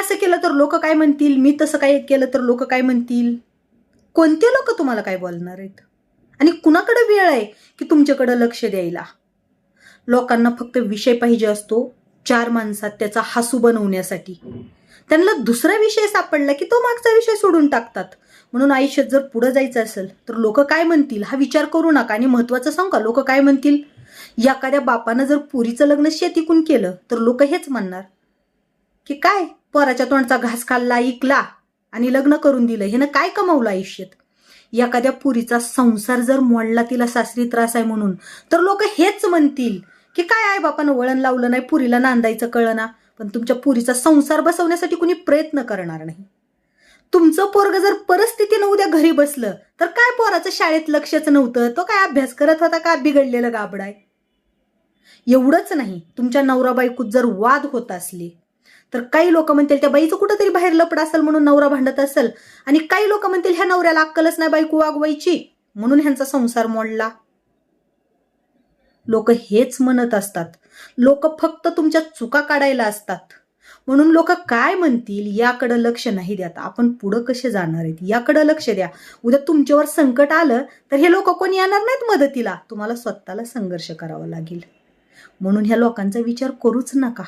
असं केलं तर लोक काय म्हणतील? मी तसं काय केलं तर लोक काय म्हणतील? कोणते लोक तुम्हाला काय बोलणार आहेत? आणि कुणाकडे वेळ आहे की तुमच्याकडं लक्ष द्यायला? लोकांना फक्त विषय पाहिजे असतो चार माणसात त्याचा हसू बनवण्यासाठी. त्यांना दुसरा विषय सापडला की तो मागचा विषय सोडून टाकतात. म्हणून आयुष्यात जर पुढे जायचं असेल तर लोक काय म्हणतील? हा विचार करू नका आणि महत्वाचं सांग का? लोक काय म्हणतील? एखाद्या बापानं जर पुरीचं लग्न शेतीकून केलं तर लोक हेच म्हणणार की काय? पोराच्या तोंडचा घास खाल्ला ऐकला आणि लग्न करून दिलं. ह्यानं काय कमावलं आयुष्यात? एखाद्या पुरीचा संसार जर मोडला तिला सासरी त्रास आहे म्हणून तर लोक हेच म्हणतील की काय आहे बापानं वळण लावलं नाही पुरीला नांदायचं कळना. पण तुमच्या पुरीचा संसार बसवण्यासाठी कुणी प्रयत्न करणार नाही. तुमचं पोरग जर परिस्थितीनं उद्या घरी बसलं तर काय पोराचं शाळेत लक्षच नव्हतं? तो काय अभ्यास करत होता का बिघडलेलं गाबडाय? एवढंच नाही. तुमच्या नवरा बायकूत जर वाद होत असले तर काही लोक म्हणतील त्या बाईचं कुठंतरी बाहेर लपड असेल म्हणून नवरा भांडत असेल. आणि काही लोक म्हणतील ह्या नवऱ्याला अक्कलच नाही बायको वागवायची म्हणून ह्यांचा संसार मोडला. लोक हेच म्हणत असतात. लोक फक्त तुमच्या चुका काढायला असतात. म्हणून लोक काय म्हणतील याकडं लक्ष नाही द्यात आपण पुढं कसे जाणार आहेत? याकडं लक्ष द्या. उद्या तुमच्यावर संकट आलं तर हे लोक कोणी येणार नाहीत मदतीला. तुम्हाला स्वतःला संघर्ष करावा लागेल. म्हणून ह्या लोकांचा विचार करूच नका.